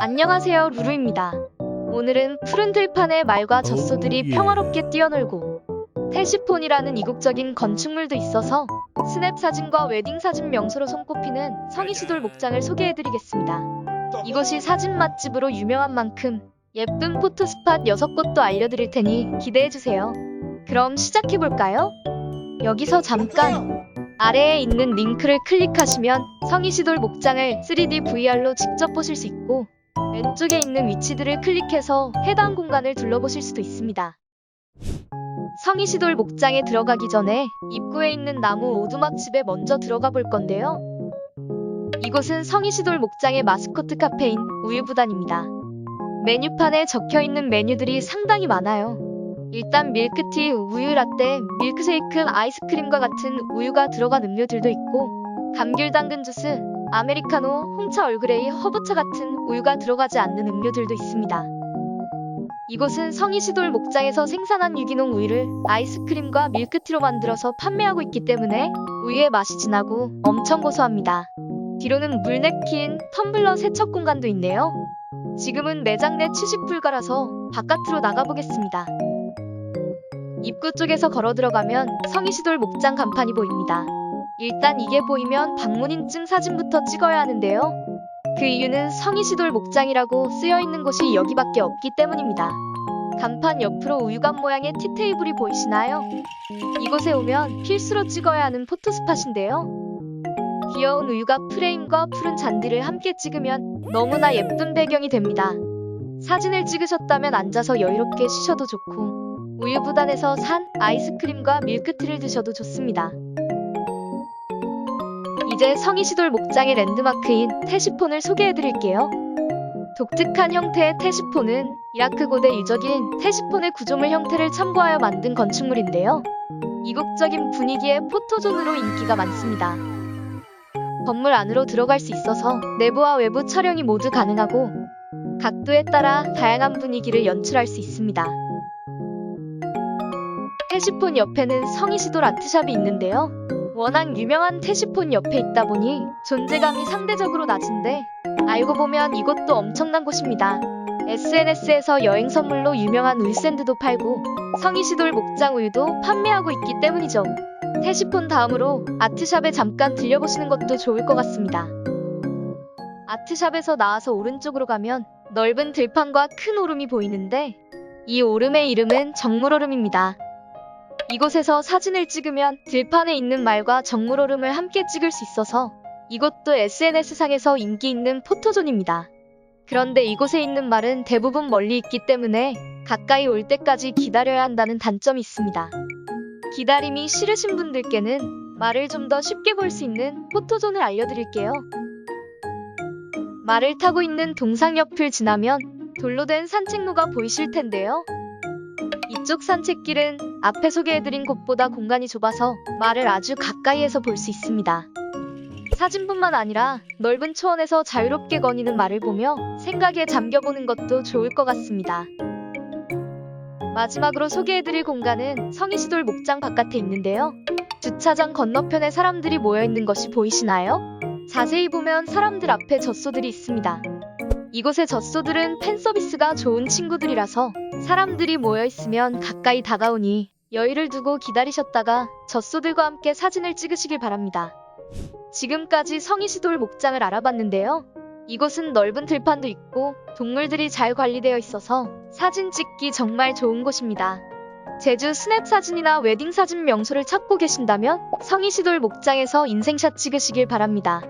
안녕하세요 루루입니다. 오늘은 푸른 들판에 말과 젖소들이 오, 예. 평화롭게 뛰어놀고 테시폰이라는 이국적인 건축물도 있어서 스냅 사진과 웨딩 사진 명소로 손꼽히는 성이시돌 목장을 소개해드리겠습니다. 이곳이 사진 맛집으로 유명한 만큼 예쁜 포토스팟 6곳도 알려드릴 테니 기대해주세요. 그럼 시작해볼까요? 여기서 잠깐 아래에 있는 링크를 클릭하시면 성이시돌 목장을 3D VR로 직접 보실 수 있고 왼쪽에 있는 위치들을 클릭해서 해당 공간을 둘러보실 수도 있습니다. 성이시돌 목장에 들어가기 전에 입구에 있는 나무 오두막집에 먼저 들어가 볼 건데요. 이곳은 성이시돌 목장의 마스코트 카페인 우유부단입니다. 메뉴판에 적혀 있는 메뉴들이 상당히 많아요. 일단 밀크티, 우유 라떼, 밀크쉐이크, 아이스크림과 같은 우유가 들어간 음료들도 있고 감귤 당근 주스, 아메리카노, 홍차 얼그레이, 허브차 같은 우유가 들어가지 않는 음료들도 있습니다. 이곳은 성이시돌 목장에서 생산한 유기농 우유를 아이스크림과 밀크티로 만들어서 판매하고 있기 때문에 우유의 맛이 진하고 엄청 고소합니다. 뒤로는 물 내킨 텀블러 세척 공간도 있네요. 지금은 매장 내 취식 불가라서 바깥으로 나가보겠습니다. 입구 쪽에서 걸어 들어가면 성이시돌 목장 간판이 보입니다. 일단 이게 보이면 방문인증 사진부터 찍어야 하는데요. 그 이유는 성이시돌 목장이라고 쓰여 있는 곳이 여기밖에 없기 때문입니다. 간판 옆으로 우유관 모양의 티테이블이 보이시나요? 이곳에 오면 필수로 찍어야 하는 포토스팟인데요. 귀여운 우유가 프레임과 푸른 잔디를 함께 찍으면 너무나 예쁜 배경이 됩니다. 사진을 찍으셨다면 앉아서 여유롭게 쉬셔도 좋고 우유부단에서 산 아이스크림과 밀크티를 드셔도 좋습니다. 이제 성이시돌 목장의 랜드마크인 테시폰을 소개해드릴게요. 독특한 형태의 테시폰은 이라크 고대 유적인 테시폰의 구조물 형태를 참고하여 만든 건축물인데요. 이국적인 분위기의 포토존으로 인기가 많습니다. 건물 안으로 들어갈 수 있어서 내부와 외부 촬영이 모두 가능하고 각도에 따라 다양한 분위기를 연출할 수 있습니다. 테시폰 옆에는 성이시돌 아트샵이 있는데요. 워낙 유명한 테시폰 옆에 있다 보니 존재감이 상대적으로 낮은데 알고 보면 이곳도 엄청난 곳입니다. SNS에서 여행 선물로 유명한 울샌드도 팔고 성이시돌 목장 우유도 판매하고 있기 때문이죠. 테시폰 다음으로 아트샵에 잠깐 들려보시는 것도 좋을 것 같습니다. 아트샵에서 나와서 오른쪽으로 가면 넓은 들판과 큰 오름이 보이는데 이 오름의 이름은 정물오름입니다. 이곳에서 사진을 찍으면 들판에 있는 말과 정물오름을 함께 찍을 수 있어서 이곳도 SNS상에서 인기 있는 포토존입니다. 그런데 이곳에 있는 말은 대부분 멀리 있기 때문에 가까이 올 때까지 기다려야 한다는 단점이 있습니다. 기다림이 싫으신 분들께는 말을 좀 더 쉽게 볼 수 있는 포토존을 알려드릴게요. 말을 타고 있는 동상 옆을 지나면 돌로 된 산책로가 보이실 텐데요. 이쪽 산책길은 앞에 소개해드린 곳보다 공간이 좁아서 말을 아주 가까이에서 볼 수 있습니다. 사진뿐만 아니라 넓은 초원에서 자유롭게 거니는 말을 보며 생각에 잠겨보는 것도 좋을 것 같습니다. 마지막으로 소개해드릴 공간은 성이시돌 목장 바깥에 있는데요. 주차장 건너편에 사람들이 모여있는 것이 보이시나요? 자세히 보면 사람들 앞에 젖소들이 있습니다. 이곳의 젖소들은 팬 서비스가 좋은 친구들이라서 사람들이 모여 있으면 가까이 다가오니 여유를 두고 기다리셨다가 젖소들과 함께 사진을 찍으시길 바랍니다. 지금까지 성이시돌 목장을 알아봤는데요. 이곳은 넓은 들판도 있고 동물들이 잘 관리되어 있어서 사진 찍기 정말 좋은 곳입니다. 제주 스냅 사진이나 웨딩 사진 명소를 찾고 계신다면 성이시돌 목장에서 인생샷 찍으시길 바랍니다.